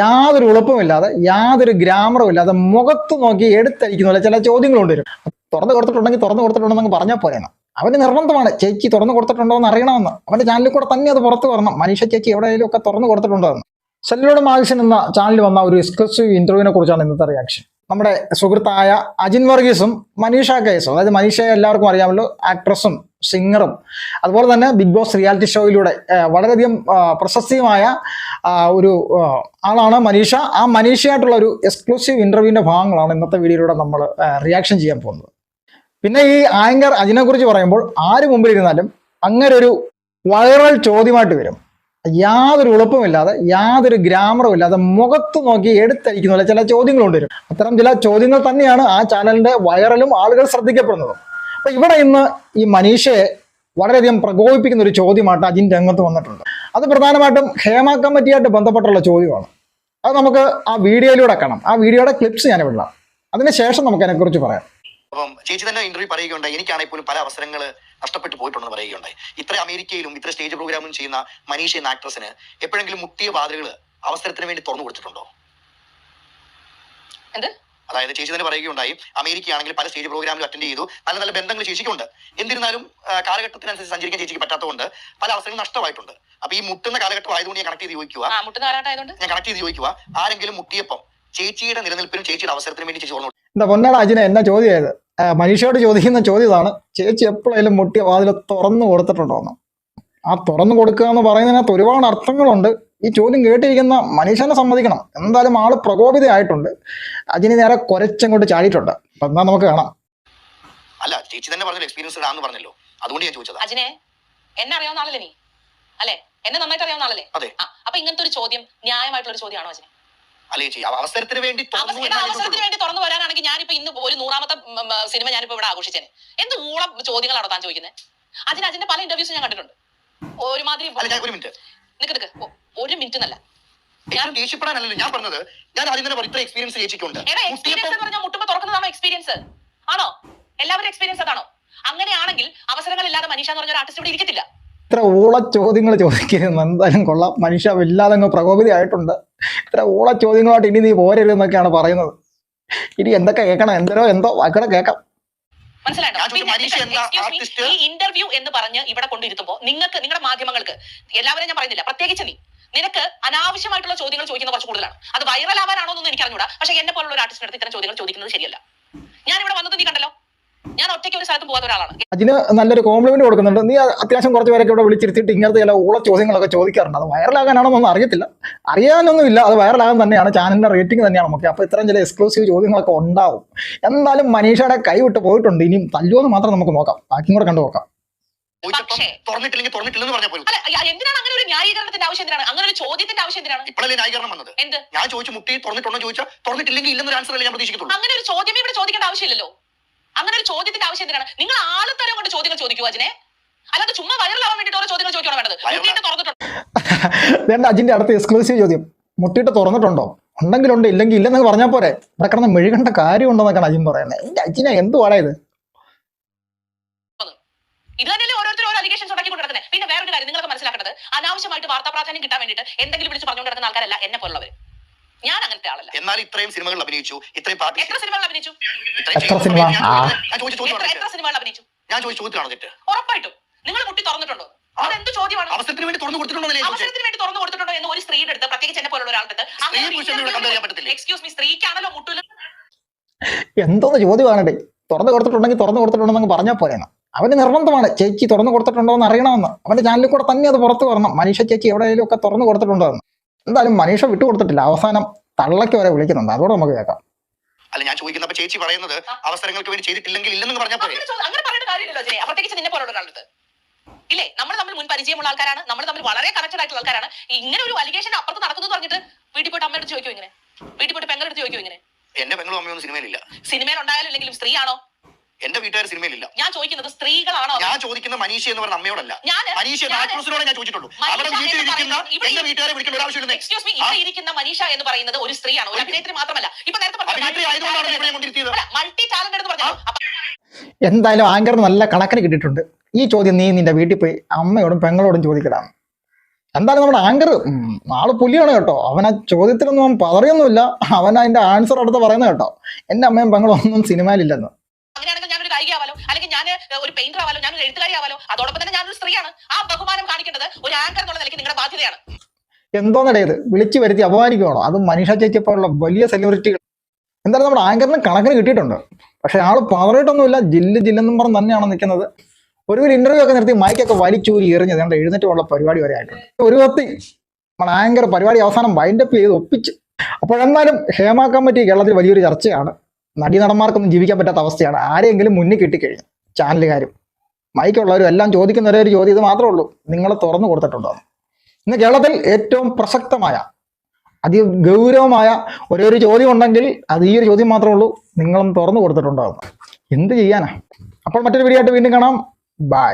യാതൊരു ഉളപ്പുമില്ലാതെ യാതൊരു ഗ്രാമറും ഇല്ലാതെ മുഖത്ത് നോക്കി എടുത്തയക്കുന്ന ചില ചോദ്യങ്ങൾ കൊണ്ടുവരും. തുറന്നു കൊടുത്തിട്ടുണ്ടെങ്കിൽ തുറന്നു കൊടുത്തിട്ടുണ്ടെന്ന് പറഞ്ഞാൽ പോലെയാണ് അവന് നിർബന്ധമാണ് ചേച്ചി തുറന്നു കൊടുത്തിട്ടുണ്ടോ എന്ന് അറിയണമെന്ന്. അവന്റെ ചാനലിൽ കൂടെ തന്നെ അത് പുറത്ത് വരണം. മനുഷ്യ ചേച്ചി എവിടെയെങ്കിലും ഒക്കെ തുറന്നു കൊടുത്തിട്ടുണ്ടോ എന്ന്. സെല്ലുലോട് മാഗസിൻ എന്ന ചാനലിൽ വന്ന ഒരു എക്സ്ക്ലൂസീവ് ഇന്റർവ്യൂവിനെ കുറിച്ചാണ് ഇന്നത്തെ റിയാക്ഷൻ നമ്മുടെ സുഹൃത്തായ അജിൻ വർഗീസും മനീഷ കേസും അതായത് മനീഷയെ എല്ലാവർക്കും അറിയാമല്ലോ ആക്ട്രസും സിംഗറും അതുപോലെ തന്നെ ബിഗ് ബോസ് റിയാലിറ്റി ഷോയിലൂടെ വളരെയധികം പ്രശസ്തിയുമായ ഒരു ആളാണ് മനീഷ. ആ മനീഷയായിട്ടുള്ള ഒരു എക്സ്ക്ലൂസീവ് ഇന്റർവ്യൂവിന്റെ ഭാഗങ്ങളാണ് ഇന്നത്തെ വീഡിയോയിലൂടെ നമ്മൾ റിയാക്ഷൻ ചെയ്യാൻ പോകുന്നത്. പിന്നെ ഈ ആങ്കർ അജിനെ കുറിച്ച് പറയുമ്പോൾ ആര് മുമ്പിലിരുന്നാലും അങ്ങനെ ഒരു വൈറൽ ചോദ്യമായിട്ട് വരും. യാതൊരു ഉളുപ്പുമില്ലാതെ യാതൊരു ഗ്രാമറും ഇല്ലാതെ മുഖത്ത് നോക്കി എടുത്തടിക്കുന്ന ചില ചോദ്യങ്ങൾ കൊണ്ടുവരും അത്തരം ചില ചോദ്യങ്ങൾ തന്നെയാണ് ആ ചാനലിന്റെ വൈറലും ആളുകൾ ശ്രദ്ധിക്കപ്പെടുന്നത്. അപ്പൊ ഇവിടെ ഇന്ന് ഈ മനീഷയെ വളരെയധികം പ്രകോപിപ്പിക്കുന്ന ഒരു ചോദ്യമായിട്ട് അജിൻ രംഗത്ത് വന്നിട്ടുണ്ട്. അത് പ്രധാനമായിട്ടും ഹേമ കമ്മിറ്റിയായിട്ട് ബന്ധപ്പെട്ടുള്ള ചോദ്യമാണ്. അത് നമുക്ക് ആ വീഡിയോയിലൂടെ കാണാം. ആ വീഡിയോയുടെ ക്ലിപ്സ് ഞാൻ വിടാം അതിനുശേഷം നമുക്ക് അതിനെക്കുറിച്ച് പറയാം. അപ്പം ചേച്ചി തന്നെ ഇന്റർവ്യൂ പറയുകയുണ്ടായി. എനിക്കാണെങ്കിൽ പോലും പല അവസരങ്ങൾ നഷ്ടപ്പെട്ടു പോയിട്ടുണ്ടെന്ന് പറയുകയുണ്ടായി. ഇത്ര അമേരിക്കയിലും ഇത്ര സ്റ്റേജ് പ്രോഗ്രാമും ചെയ്യുന്ന മനീഷ എന്ന ആക്ട്രസിന് എപ്പോഴെങ്കിലും മുട്ടിയ വാതിലുകൾ അവസരത്തിന് വേണ്ടി തുറന്നു കൊടുത്തിട്ടുണ്ടോ? എന്ത്? അതായത് ചേച്ചി തന്നെ പറയുകയുണ്ടായി അമേരിക്കയാണെങ്കിൽ പല സ്റ്റേജ് പ്രോഗ്രാമിലും അറ്റൻഡ് ചെയ്തു നല്ല നല്ല ബന്ധങ്ങൾ ചേച്ചിക്കുണ്ട് എന്നിരുന്നാലും കാലഘട്ടത്തിനനുസരിച്ച് സഞ്ചരിക്കാൻ ചേച്ചിക്ക് പറ്റാത്തതുകൊണ്ട് പല അവസരങ്ങളും നഷ്ടമായിട്ടുണ്ട്. അപ്പൊ ഈ മുട്ടുന്ന കാലഘട്ടം ആയതുകൊണ്ട് ഞാൻ കണക്ട് ചെയ്ത് ചോദിക്കുക. ആ മുട്ടുന്ന കാലഘട്ടമായതുകൊണ്ട് ഞാൻ കണക്ട് ചെയ്ത് ചോദിക്കുക. ആരെങ്കിലും മുട്ടിയപ്പം ചേച്ചിയുടെ നിലനിൽപ്പിനും ചേച്ചിയുടെ അവസരത്തിനും വേണ്ടി ചേച്ചി തുറന്നു എന്താ പൊന്നാണ് അജിനെ എന്നാ ചോദ്യം മനീഷയോട് ചോദിക്കുന്ന ചോദ്യം ഇതാണ് ചേച്ചി എപ്പോഴെങ്കിലും മുട്ടിയ വാതിൽ തുറന്നു കൊടുത്തിട്ടുണ്ടോ എന്ന് ആ തുറന്നു കൊടുക്കുക എന്ന് പറയുന്നതിനകത്ത് ഒരുപാട് അർത്ഥങ്ങളുണ്ട്. ഈ ചോദ്യം കേട്ടിരിക്കുന്ന മനുഷ്യനെ സമ്മതിക്കണം. എന്തായാലും ആൾ പ്രകോപിതയായിട്ടുണ്ട്. അജിന് നേരെ കുരച്ചങ്ങോട്ട് ചാടിയിട്ടുണ്ട്. അപ്പൊ എന്നാ നമുക്ക് കാണാം. അല്ല ചേച്ചി തന്നെ പറഞ്ഞല്ലോ എക്സ്പീരിയൻസ് ആണെന്ന് പറഞ്ഞല്ലോ. അതുകൊണ്ട് ഞാൻ ചോദിച്ചത്. അജിനെ എന്നെ അറിയാവുന്ന ആളല്ലേ നീ? അല്ലെ? എന്നെ നന്നായിട്ട് അറിയാവുന്ന ആളല്ലേ? അപ്പൊ ഇങ്ങനത്തെ ഒരു ചോദ്യം ന്യായമായിട്ടുള്ള ഒരു ചോദ്യമാണോ അജിനെ? അല്ലേ ചേച്ചി അവ- അവസരത്തിന് വേണ്ടി അവസരത്തിന് വേണ്ടി തുറന്നു വരാനാണെങ്കിൽ ഞാനിപ്പോ ഇന്ന് ഒരു നൂറാമത്തെ സിനിമ ഞാനിപ്പോ ഇവിടെ ആഘോഷിച്ചേനെ. എന്ത് ഊളം ചോദ്യങ്ങളാണോ താൻ ചോദിക്കുന്നത് അതിന് അതിന്റെ പല ഇന്റർവ്യൂസ് ഞാൻ കണ്ടിട്ടുണ്ട്. ഒരുമാതിരി ഒരു മിനിറ്റ് നിക്ക് നിക്ക്. ഒരു മിനിറ്റ് എന്നല്ല. ഞാൻ ദേഷ്യപ്പെടാനല്ലല്ലോ ഞാൻ പറഞ്ഞത്. ഞാൻ ആദ്യം തന്നെ ഇത്ര എക്സ്പീരിയൻസ് ചേച്ചിക്കുണ്ട് എടാ എക്സ്പീരിയൻസ് പറഞ്ഞാൽ മുട്ടുമ്പോ തുറക്കുന്നതാണോ എക്സ്പീരിയൻസ് ആണോ? എല്ലാവരും എക്സ്പീരിയൻസ് അതാണോ? അങ്ങനെയാണെങ്കിൽ അവസരങ്ങൾ ഇല്ലാതെ മനീഷ എന്ന് പറഞ്ഞ ഒരു ആർട്ടിസ്റ്റ് ഇവിടെ ഇരിക്കത്തില്ല. ഇത്ര ഊള ചോദ്യങ്ങൾ ചോദിക്കരുത് എന്തായാലും കൊള്ളാം. മനുഷ്യ വല്ലാതെ അങ്ങ് പ്രകോപിതയായിട്ടുണ്ട്. ഇത്ര ഊള ചോദ്യങ്ങളായിട്ട് ഇനി നീ പോരല്ലെന്നൊക്കെയാണ് പറയുന്നത്. ഇനി എന്തൊക്കെ കേൾക്കണം? എന്തോ എന്തോ വാക്കുകളെ കേൾക്കാം. ഈ ഇന്റർവ്യൂ എന്ന് പറഞ്ഞ് ഇവിടെ കൊണ്ടിരുത്തുമ്പോ നിങ്ങൾക്ക് നിങ്ങളുടെ മാധ്യമങ്ങൾക്ക് എല്ലാവരും ഞാൻ പറയുന്നില്ല പ്രത്യേകിച്ച് നീ. നിനക്ക് അനാവശ്യമായിട്ടുള്ള ചോദ്യങ്ങൾ ചോദിക്കുന്നത് കുറച്ച് കൂടുതലാണ്. അത് വൈറൽ ആവാനാണോ എന്നൊന്നും എനിക്ക് അറിഞ്ഞൂടാ പക്ഷെ എന്നെ പോലുള്ള ഒരു ആർട്ടിസ്റ്റിന്റെ അടുത്ത് ഇത്തരം ചോദ്യങ്ങൾ ചോദിക്കുന്നത് ശരിയല്ല. ഞാൻ ഇവിടെ വന്നത് നീ കണ്ടല്ലോ. ഞാൻ ഒറ്റയ്ക്ക് ഒരു സ്ഥലത്ത് പോകാത്ത ഒരാളാണ്. അതിന് നല്ലൊരു കോംപ്ലിമെന്റ് കൊടുക്കുന്നുണ്ട്. നീ അത്യാവശ്യം കുറച്ച് പേരൊക്കെ ഇവിടെ വിളിച്ചിരുത്തിയിട്ട് ഇങ്ങനത്തെ ചില ഊള ചോദ്യങ്ങളൊക്കെ ചോദിക്കാറുണ്ട്. അത് വൈറലാകാനാണെന്നൊന്നും അറിയത്തില്ല. അറിയാനൊന്നുമില്ല അത് വൈറലാകാൻ തന്നെയാണ്. ചാനലിന്റെ റേറ്റിംഗ് തന്നെയാണ് നമുക്ക്. അപ്പോൾ ഇത്രയും ചില എക്സ്ക്ലൂസീവ് ചോദ്യങ്ങളൊക്കെ ഉണ്ടാവും. എന്തായാലും മനീഷയുടെ കൈവിട്ട് പോയിട്ടുണ്ട്. ഇനിയും തല്ലുമെന്ന് മാത്രം നമുക്ക് നോക്കാം. ബാക്കിയും കൂടെ കണ്ടു നോക്കാം. തുറന്നിട്ടില്ലെങ്കിൽ തുറന്നിട്ടില്ലെന്ന് പറഞ്ഞ പോലും. എന്തിനാണ് അങ്ങനെ ഒരു ന്യായീകരണത്തിന്റെ ആവശ്യം? എന്തിനാണ്? അങ്ങനെ ഒരു ചോദ്യത്തിന്റെ ആവശ്യം എന്തിനാണ്? ഇപ്പോഴല്ലേ ന്യായീകരണം വന്നത്? എന്ത്? ഞാൻ ചോദിച്ചു മുട്ടി തുറന്നിട്ടുണ്ടോ ചോദിച്ചാൽ തുറന്നിട്ടില്ലെങ്കിൽ ഇല്ലെന്നൊരു ആൻസർ അല്ലേ ഞാൻ പ്രതീക്ഷിക്കുന്നു അങ്ങനെ ഒരു ചോദ്യമേ ഇവിടെ ചോദിക്കേണ്ട ആവശ്യമില്ലല്ലോ. അങ്ങനെ ഒരു ചോദ്യത്തിന്റെ ആവശ്യം എന്തിനാണ്? നിങ്ങൾ ആളുത്തരം കൊണ്ട് ചോദ്യങ്ങൾ ചോദിക്കുക അജിനെ? അല്ലാതെ ചുമ്മാ വൈറലാവാൻ വേണ്ടിട്ട് ഓരോ ചോദ്യങ്ങൾ ചോദിക്കണം വേണ്ടത്? Viral- മുട്ടിയിട്ട് തുറന്നിട്ടുണ്ട്? വേണ്ട അജിന്റെ അടുത്ത എക്സ്ക്ലൂസീവ് ചോദ്യം. മുട്ടിയിട്ട് തുറന്നിട്ടുണ്ടോ? ഉണ്ടെങ്കിലുണ്ട് ഇല്ലെങ്കിൽ ഇല്ലെന്ന് പറഞ്ഞാൽ പോരെ. ഇവിടെ കിടന്ന് കാര്യം കാര്യമുണ്ടെന്നൊക്കെയാണ് അജിൻ പറയുന്നത്. എന്റെ അജിനെ എന്തുവാടാ ഇത്? ഇത് തന്നെയല്ലേ ഓരോരുത്തരും ഓരോ അലിഗേഷൻ ഉണ്ടാക്കി കൊണ്ടിരുന്നത് പിന്നെ വേറൊരു കാര്യം നിങ്ങളൊക്കെ മനസ്സിലാക്കേണ്ടത് അനാവശ്യമായിട്ട് വാർത്താ പ്രാധാന്യം കിട്ടാൻ വേണ്ടിയിട്ട് എന്തെങ്കിലും വിളിച്ച് പറഞ്ഞുകൊണ്ടിരുന്ന ആൾക്കാരല്ല എന്നെ പോലുള്ളവർ ഞാൻ അങ്ങനത്തെ ആളല്ല. എന്നാൽ ഇത്രയും സിനിമകൾ അഭിനയിച്ചു ഇത്രയും പാർട്ടി എത്ര സിനിമകൾ അഭിനയിച്ചു? എത്ര സിനിമ? ഞാൻ എത്ര സിനിമകൾ അഭിനയിച്ചു? ഞാൻ ചോദിച്ചു ചോദ്യത്തിലാണോ തെറ്റ് ഉറപ്പായിട്ടും. നിങ്ങൾ മുട്ടി തുറന്നിട്ടുണ്ടോ? അതെന്ത് ചോദ്യമാണ്? അവസരത്തിന് വേണ്ടി തുറന്നു കൊടുത്തിട്ടുണ്ടോ ഞാൻ ചോദിച്ചത്? അവസരത്തിന് വേണ്ടി തുറന്നു കൊടുത്തിട്ടുണ്ടോ എന്ന് ഒരു സ്ത്രീയുടെ അടുത്ത് പ്രത്യേകിച്ച് എന്നെ പോലുള്ള ഒരാളുടെ അടുത്ത് സ്ത്രീ പുരുഷനെ ഇവിടെ compare ചെയ്യാൻ പറ്റത്തില്ലേ? എക്സ്ക്യൂസ് മീ സ്ത്രീക്കാണല്ലോ മുട്ടിൽ എന്തോന്ന് ചോദ്യമാണേ തുറന്നു കൊടുത്തിട്ടുണ്ടെങ്കിൽ തുറന്നു കൊടുത്തിട്ടുണ്ടെന്ന് പറഞ്ഞാൽ പോലെയാണ് അവന് നിർബന്ധമാണ് ചേച്ചി തുറന്നു കൊടുത്തിട്ടുണ്ടോ എന്ന് അറിയണമെന്ന്. അവന്റെ ചാനലിൽ കൂടെ തന്നെ അത് പുറത്തു വരണം. മനുഷ്യ ചേച്ചി എവിടെയെങ്കിലും ഒക്കെ തുറന്നു കൊടുത്തിട്ടുണ്ടോ എന്ന് എന്തായാലും മനീഷ വിട്ടുകൊടുത്തിട്ടില്ല. അവസാനം തള്ളയ്ക്ക് വരെ വിളിക്കുന്നുണ്ട്. അതോടെ നമുക്ക് കേൾക്കാം. അല്ല ഞാൻ ചോദിക്കുന്നപ്പോ ചേച്ചി പറയുന്നത് അവസരങ്ങൾക്ക് വേണ്ടി ചെയ്തിട്ടില്ലെങ്കിൽ ഇല്ലെന്ന് പറഞ്ഞാൽ പോലെ അങ്ങനെ പറയേണ്ട കാര്യമില്ലല്ലോ അജയ് പ്രത്യേകിച്ച് നിന്നെ പോലുള്ള ഇല്ലേ? നമ്മൾ തമ്മിൽ മുൻ പരിചയമുള്ള ആൾക്കാരാണ്. നമ്മൾ തമ്മിൽ വളരെ കറക്റ്റഡ് ആയിട്ടുള്ള ആൾക്കാരാണ്. ഇങ്ങനെ ഒരു അലിഗേഷൻ അപ്പുറത്ത് നടക്കുന്നു പറഞ്ഞിട്ട് വീട്ടിൽ പോയിട്ട് അമ്മയോട് ചോദിക്കും ഇങ്ങനെ? വീട്ടിൽ പോയിട്ട് പെങ്ങളെടുത്ത് ചോദിക്കും ഇങ്ങനെ? എന്റെ പെങ്ങളും അമ്മയൊന്നും സിനിമയിലില്ല. സിനിമയിൽ ഉണ്ടായാലും ഇല്ലെങ്കിലും സ്ത്രീയാണോ? എന്റെ വീട്ടുകാർ സിനിമയിലില്ല. ഞാൻ ചോദിക്കുന്നത് സ്ത്രീകളാണോ ഞാൻ ചോദിക്കുന്ന മനീഷ എന്ന് പറഞ്ഞ അമ്മയോടല്ല. ഞാൻ മനീഷ ഞാൻ- ആക്ട്രസിനോട് ചോദിച്ചിട്ടുള്ളൂ വീട്ടിലിരിക്കുന്ന എന്റെ വീട്ടുകാരെ വിളിക്കേണ്ട ഒരു ആവശ്യമില്ല. എക്സ്ക്യൂസ് മീ ഇവിടെ ഇരിക്കുന്ന മനീഷ എന്ന് പറയുന്നത് ഒരു സ്ത്രീയാണ്. ഒരു അഭിനേത്രി മാത്രമല്ല. ഇപ്പൊ നേരത്തെ മൾട്ടി ടാലന്റഡ് എന്ന് പറഞ്ഞു എന്തായാലും ആങ്കറിന് നല്ല കണക്കിന് കിട്ടിയിട്ടുണ്ട്. ഈ ചോദ്യം നീ നിന്റെ വീട്ടിൽ പോയി അമ്മയോടും പെങ്ങളോടും ചോദിക്കടാം. എന്തായാലും നമ്മുടെ ആങ്കർ ആൾ പുലിയാണ് കേട്ടോ. അവൻ ആ ചോദ്യത്തിലൊന്നും അവൻ പതറിയൊന്നുമില്ല അവൻ അതിന്റെ ആൻസർ അടുത്ത് പറയുന്നത് കേട്ടോ. എന്റെ അമ്മയും പെങ്ങളും ഒന്നും സിനിമയിലില്ലെന്ന് അങ്ങനെയാണെങ്കിൽ ഞാനൊരു കായികയാവാലോ അല്ലെങ്കിൽ ഞാൻ ഒരു പെയിന്റർ ആവാലോ ഞാൻ ഒരു എഴുത്തുകാരി ആവാലോ അതോടൊപ്പം തന്നെ ഞാനൊരു സ്ത്രീയാണ്. ആ ബഹുമാനം കാണിക്കേണ്ടത് ഒരു ആങ്കർ എന്നുള്ള നിലയ്ക്ക് നിങ്ങളുടെ ബാധ്യതയാണ്. എന്തോന്നടേത് വിളിച്ചു വരുത്തി അപമാനിക്കുവാണോ? അത് മനുഷ്യ ചേച്ചി വലിയ സെലിബ്രിറ്റികൾ എന്തായാലും നമ്മുടെ ആങ്കറിന് കണക്കിന് കിട്ടിയിട്ടുണ്ട്. പക്ഷെ ആൾ പതറിയിട്ടൊന്നുമില്ല ജില്ല ജില്ലെന്നും പറഞ്ഞ് തന്നെയാണ് നിൽക്കുന്നത്. ഒരു ഇന്റർവ്യൂ ഒക്കെ നിർത്തി മൈക്കൊക്കെ വലിച്ചൂരി എറിഞ്ഞത് അതുകൊണ്ട് എഴുന്നേറ്റുള്ള പരിപാടി വരെ ആയിട്ടുണ്ട്. ഒരു കത്തി നമ്മുടെ ആങ്കർ പരിപാടി അവസാനം വൈൻഡപ്പ് ചെയ്ത് ഒപ്പിച്ച്. അപ്പോഴെന്നാലും ഹേമ കമ്മിറ്റി കേരളത്തിൽ വലിയൊരു ചർച്ചയാണ്. നടീനടന്മാർക്കൊന്നും ജീവിക്കാൻ പറ്റാത്ത അവസ്ഥയാണ്. ആരെങ്കിലും മുന്നിൽ കിട്ടിക്കഴിഞ്ഞു ചാനലുകാരും മൈക്കുള്ളവരും എല്ലാം ചോദിക്കുന്ന ഒരേ ഒരു ചോദ്യം ഇത് മാത്രമേ ഉള്ളൂ. നിങ്ങൾ തുറന്നു കൊടുത്തിട്ടുണ്ടോ. ഇന്ന് കേരളത്തിൽ ഏറ്റവും പ്രസക്തമായ അതി ഗൗരവമായ ഒരേ ഒരു ചോദ്യം ഉണ്ടെങ്കിൽ അത് ഈ ഒരു ചോദ്യം മാത്രമേ ഉള്ളൂ. നിങ്ങളും തുറന്നു കൊടുത്തിട്ടുണ്ടാകും എന്ത് ചെയ്യാനാ? അപ്പോൾ മറ്റൊരു വീഡിയോ ആയിട്ട് വീണ്ടും കാണാം. ബൈ